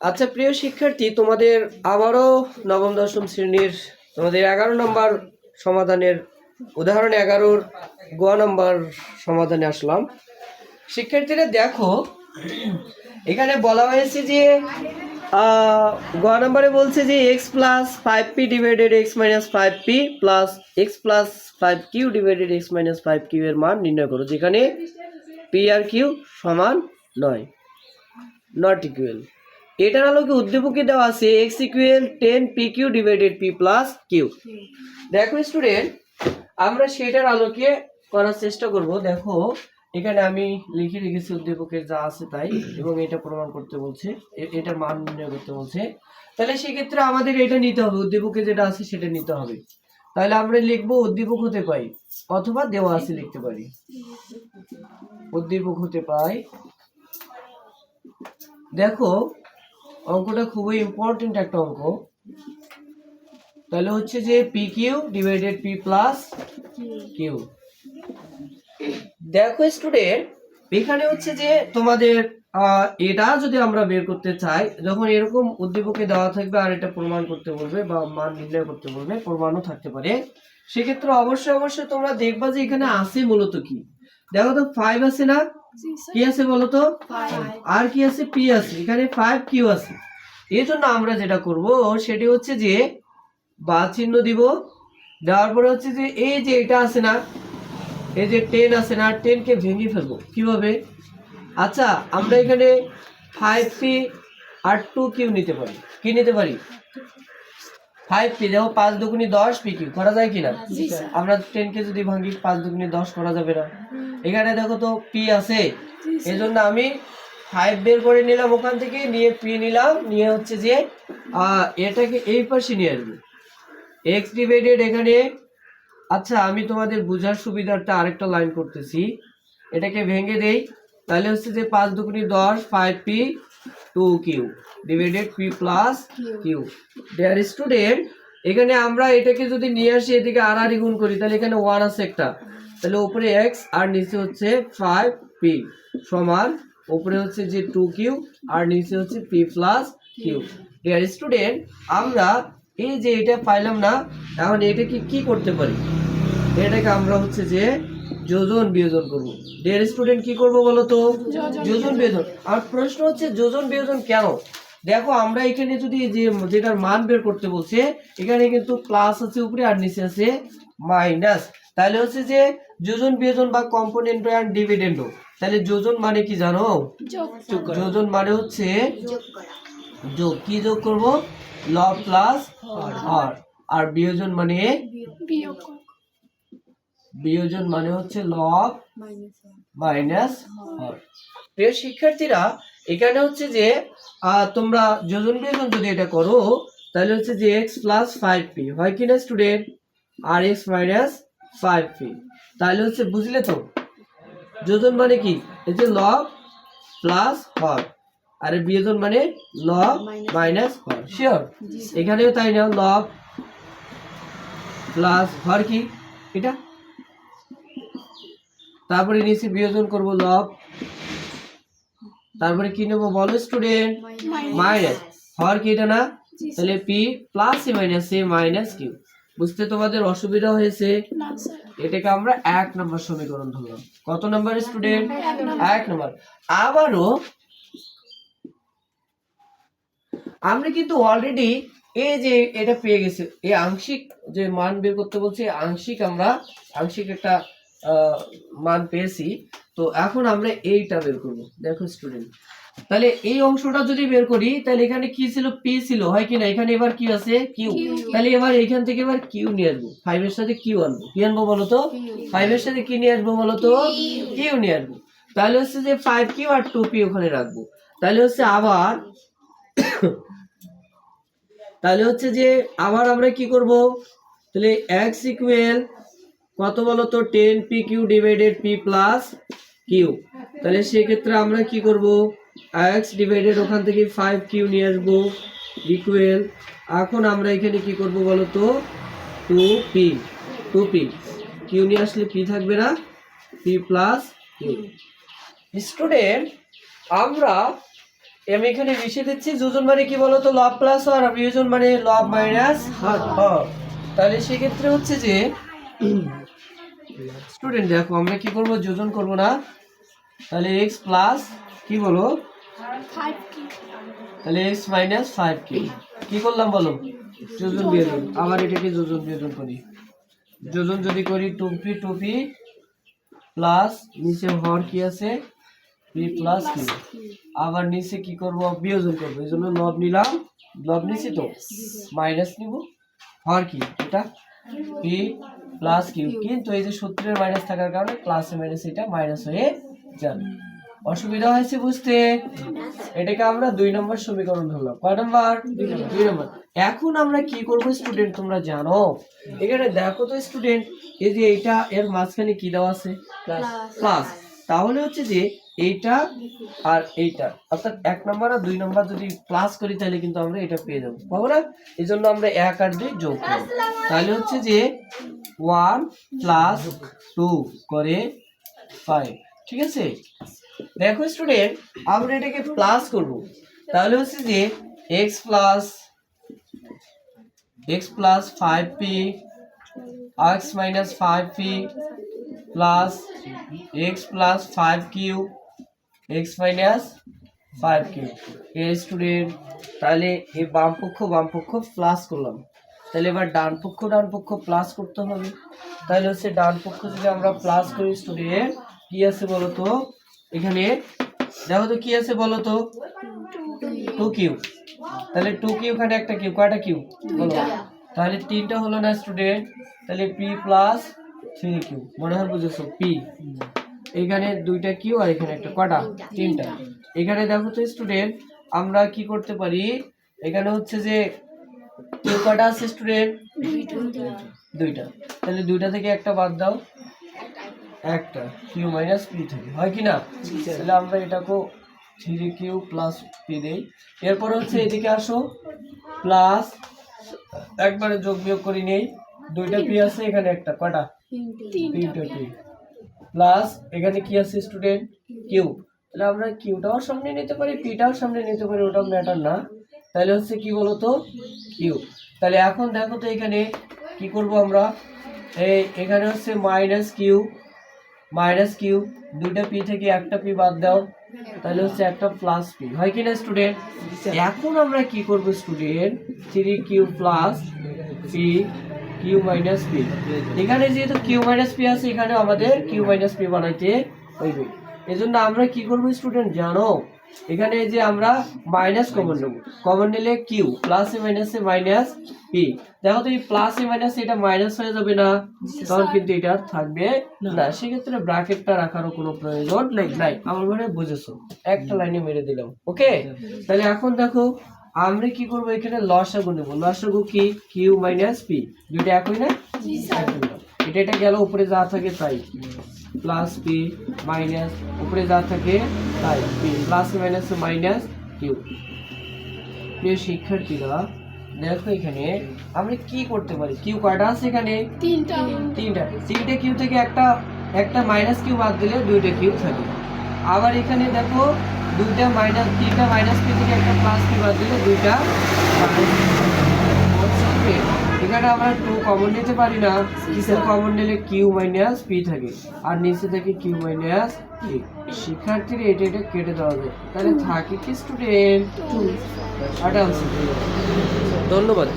আচ্ছা প্রিয় শিক্ষার্থী তোমাদের আবারও নবম দশম শ্রেণির তোমাদের এগারো নম্বর সমাধানের উদাহরণ এগারোর গ নম্বর সমাধানে আসলাম। শিক্ষার্থীরা দেখো এখানে বলা হয়েছে যে আহ, গ নম্বরে বলছে যে X plus five P divided X minus five P plus X plus five Q divided X minus five Q এর মান নির্ণয় করো যেখানে পি আর কিউ সমান নয় নট ইকুয়াল এটার আলোকে উদ্দীপকে দেওয়া আছে X equal ten P Q divided P plus Q দেখো স্টুডেন্ট আমরা সেটার আলোকে করার চেষ্টা করব। দেখো, এখানে আমি লিখে রেখেছি উদ্দীপকের যা আছে তাই, এবং এটা প্রমাণ করতে বলছে এটার মান নির্ণয় করতে বলছে। তাহলে সেক্ষেত্রে আমাদের এটা নিতে হবে, উদ্দীপকে যেটা আছে সেটা নিতে হবে। তাহলে আমরা লিখব উদ্দীপক হতে পাই, অথবা দেওয়া আছে লিখতে পারি। উদ্দীপক হতে পাই। দেখো অঙ্কটা খুবই ইম্পর্টেন্ট একটা অঙ্ক। তাহলে হচ্ছে যে P Q divided P plus Q দেখো স্টুডেন্ট এখানে হচ্ছে যে তোমাদের এটা যদি আমরা বের করতে চাই, যখন এরকম উদ্দীপকে দেওয়া থাকবে আর এটা প্রমাণ করতে বলবে বা মান নির্ণয় করতে বলবে, প্রমাণও থাকতে পারে। সেক্ষেত্রে অবশ্যই অবশ্যই তোমরা দেখবা যে এখানে আছে মূলত কি। দেখো তো ফাইভ আছে না? কি আছে বলো তো? আর কি আছে? পি আছে। এখানে ফাইভ কিউ আছে। এই জন্য আমরা যেটা করব সেটি হচ্ছে যে বা চিহ্ন দিব। দেওয়ার পরে হচ্ছে যে এই যে এটা আছে না এই যে টেন আছে না টেনকে ভেঙে ফেলব। কীভাবে? আচ্ছা আমরা এখানে ফাইভ পি আর টু কিউ নিতে পারি। কি নিতে পারি? ফাইভ পি দেখো পাঁচ দুগুনি দশ পি কিউ করা যায় কিনা? আমরা টেনকে যদি ভাঙি পাঁচ দুগুনি দশ করা যাবে না। এখানে দেখো তো পি আছে। এই জন্য আমি ফাইভ বের করে নিলাম ওখান থেকে নিয়ে পি নিলাম নিয়ে হচ্ছে যে এটাকে এই পাশে নিয়ে আসব। এক্স ডিভাইডেড এখানে আচ্ছা আমি তোমাদের বোঝার সুবিধার্থে আরেকটা লাইন করতেছি। এটাকে ভেঙে দেই তাহলে হচ্ছে যে পাঁচ দুগুনি দশ five P two Q divided P plus Q dear student এখানে আমরা এটাকে যদি নিয়ে আসি এদিকে আর আর গুণ করি তাহলে এখানে ওয়ান আছে একটা। তাহলে উপরে এক্স আর নিচে হচ্ছে ফাইভ পি সমান উপরে হচ্ছে যে টু কিউ আর নিচে হচ্ছে P plus Q dear student আমরা এই যে এটা পাইলাম না এখন এটাকে কি করতে পারি? এটাকে আমরা হচ্ছে যে যোজন বিয়োজন করব। ডিয়ার স্টুডেন্ট কি করব বলো তো? যোজন বিয়োজন। আর প্রশ্ন হচ্ছে যোজন বিয়োজন কেন? দেখো আমরা এখানে যদি যে যেটার মান বের করতে বলছে এখানে কিন্তু প্লাস আছে উপরে আর নিচে আছে মাইনাস তাহলে হচ্ছে যে যোজন বিয়োজন বা কম্পোনেন্ট অ্যান্ড ডিভিডেন্ড তাহলে যোজন মানে কি জানো? যোজন মানে হচ্ছে যোগ কি যোগ করব? লব প্লাস হর। আর বিয়োজন মানে? বিয়োজন মানে হচ্ছে লব মাইনাস হর প্রিয় শিক্ষার্থীরা এখানে হচ্ছে যে তোমরা যোজন বিয়োজন যদি এটা করো তাহলে হচ্ছে যে এক্স প্লাস ফাইভ পি হয় কিনা স্টুডেন্ট আর এক্স মাইনাস ফাইভ পি তাহলে হচ্ছে বুঝলে তো? যোজন মানে কি? এই যে লব প্লাস হর আর বিয়োজন মানে লব মাইনাস হর শিওর এখানেও তাই নাও লব প্লাস হর কি? এটা? তারপরে নিচে বিয়োজন করব লব। তারপরে কি নেব বলো স্টুডেন্ট? মাইনাস। হর কি এটা না? তাহলে P plus A minus A minus Q. বুঝতে তোমাদের অসুবিধা হয়েছে? এটাকে আমরা এক নম্বর সমীকরণ ধরলাম। কত নম্বর স্টুডেন্ট? এক নম্বর। আবারও আমরা কিন্তু অলরেডি এই যে এটা পেয়ে গেছে এই আংশিক যে মান বের করতে বলছে আংশিক আমরা আংশিক একটা মান পেয়েছি। তো এখন আমরা এইটা বের করব। দেখো স্টুডেন্ট তাহলে এই অংশটা যদি বের করি তাহলে এখানে কি ছিল? পি ছিল। হয় কি না? এখানে এবার কি আছে। কিউ তাহলে এবার এখান থেকে এবার কিউ নিয়ে আসব। ফাইভ এর সাথে কিউ আনব। কি আনব বলো তো? ফাইভ এর সাথে কি নিয়ে আসব বলো তো? কিউ নিয়ে আসব। তাহলে হচ্ছে যে ফাইভ কিউ আর টু পি ওখানে রাখব। তাহলে হচ্ছে আবার তাহলে হচ্ছে যে আবার আমরা কি করব? তাহলে এক্স ইকুয়াল কত বলো তো ten P Q divided P plus Q তাহলে সেক্ষেত্রে আমরা কি করব? এক্স ডিভাইডেড ওখান থেকে ফাইভ কিউ নিয়ে আসব ইকুয়েল এখন আমরা এখানে কি করব বলো তো two P two P Q নিয়ে আসলে পি থাকবে না পি প্লাস কিউ স্টুডেন্ট আমরা আমি এখানে মিশিয়ে দিচ্ছি যোজন মানে কি বলতো? লব প্লাস আর বিয়োজন মানে লব মাইনাস হর তাহলে সেক্ষেত্রে হচ্ছে যে স্টুডেন্ট দেখো আমরা কি করব? যোজন করব না? তাহলে এক্স প্লাস কি বলো? তাহলে এক্স মাইনাস ফাইভ কি কি করলাম বলো? যোজন বিয়োজন আবার এটাকে যোজন বিয়োজন করি। যোজন যদি করি two P two P plus নিচে হর কি আছে? পি প্লাস কিউ আবার নিচে কি করব? বিয়োজন করব। এই জন্য লব নিলাম। লব নিছি তো? মাইনাস নিব। হর কি? এটা? পি প্লাস কিউ কিন্তু এই যে সূত্রের মাইনাস থাকার কারণে প্লাসে মাইনাস এটা মাইনাস হয়ে যাবে। অসুবিধা হয়েছে বুঝতে? এটাকে আমরা দুই নম্বর সমীকরণ ধরলাম। কয় নম্বর? দুই নম্বর। এখন আমরা কি করব স্টুডেন্ট তোমরা জানো? এখানে দেখো তো স্টুডেন্ট এই যে এইটা এর মাঝখানে কি দেওয়া আছে? প্লাস তাহলে হচ্ছে যে এইটা আর এইটা। অর্থাৎ এক নম্বর আর দুই নম্বর যদি প্লাস করি, তাহলে কিন্তু আমরা এটা পেয়ে যাব। পাবো না? এই জন্য আমরা এক আর দুই যোগ করব। তাহলে হচ্ছে যে ওয়ান প্লাস টু করে ফাইভ ঠিক আছে? দেখো স্টুডেন্ট আমরা এটাকে প্লাস করব। তাহলে হচ্ছে যে X plus X plus five P X minus five P plus X plus five Q X minus five Q এ স্টুডেন্ট তাহলে এই বাম পক্ষ বাম পক্ষ প্লাস করলাম। তাহলে এবার ডান পক্ষ ডান পক্ষ প্লাস করতে হবে। তাহলে হচ্ছে ডান পক্ষ যদি আমরা প্লাস করি স্টুডেন্ট কি আছে বলো তো এখানে দেখো তো কি আছে বলো তো টু কিউ তাহলে টু কিউ এখানে একটা কিউ কয়টা কিউ বলো। তাহলে তিনটা হলো না স্টুডেন্ট তাহলে পি প্লাস থ্রি কিউ মনে হয় বুঝেছ পি এখানে দুইটা কিউ আর এখানে একটা কটা? তিনটা। এখানে দেখো তো স্টুডেন্ট আমরা কি করতে পারি? এখানে হচ্ছে যে কিউ কটা আছে স্টুডেন্ট দুইটা। তাহলে দুইটা থেকে একটা বাদ দাও। একটা। কিউ মাইনাস পি থেকে। হয় কি না? তাহলে আমরা এটাকেও থ্রি কিউ প্লাস পি দেই। এরপর হচ্ছে এদিকে আসো। প্লাস একবারে যোগ বিয়োগ করি নেই। দুইটা পি আছে এখানে একটা। কটা? তিনটা। পি প্লাস এখানে কি আছে স্টুডেন্ট? কিউ তাহলে আমরা কিউটাও সামনে নিতে পারি পিটাও সামনে নিতে পারি ওটা ম্যাটার না। তাহলে হচ্ছে কি বলতো? কিউ তাহলে এখন দেখো তো এখানে কি করব আমরা? এই এখানে হচ্ছে মাইনাস কিউ মাইনাস কিউ দুইটা পি থেকে একটা পি বাদ দাও। তাহলে হচ্ছে একটা প্লাস পি হয় কি না স্টুডেন্ট? এখন আমরা কি করব student? Three Q plus P Q minus P এখানে যেহেতু কিউ মাইনাস পি আছে এখানে আমাদের কিউ মাইনাস পি বানাইতে হইবে। এজন্য আমরা কি করব স্টুডেন্ট জানো? এখানে যে আমরা মাইনাস কমন নেব। কমন নিলে কিউ প্লাসে মাইনাসে মাইনাস পি দেখো তো এই প্লাসে মাইনাস এটা মাইনাস হয়ে যাবে না? তখন কিন্তু এটা থাকবে না। সেক্ষেত্রে ব্র্যাকেটটা রাখারও কোনো প্রয়োজন নেই। নাই। আমার মনে হয় বুঝেছ। একটা লাইনে মেরে দিলাম। ওকে তাহলে এখন দেখো আমরা কি করব এখানে? লসাগু নেব। লসাগু কি? কিউ মাইনাস পি দুইটা একই না। এটা এটা গেল উপরে যা থাকে তাই। প্লাস পি মাইনাস উপরে যা থাকে তাই। P plus minus minus Q প্রিয় শিক্ষার্থীরা দেখো এখানে আমরা কি করতে পারি? কিউ কয়টা আছে এখানে? তিনটা। তিনটা। তিনটে কিউ থেকে একটা একটা মাইনাস কিউ বাদ দিলে দুইটা কিউ থাকে। আবার এখানে দেখো দুইটা মাইনাস তিনটা মাইনাস পি থেকে একটা প্লাস কিউ বাদ দিলে দুইটা এখানে আমরা টু কমন নিতে পারি না। কিসের কমন নিলে কিউ মাইনাস পি থাকে। আর নিচে থাকে কিউ মাইনাস পি শিক্ষার্থীর এটা এটা কেটে দেওয়া যায়। তাহলে থাকে কি স্টুডেন্ট ধন্যবাদ।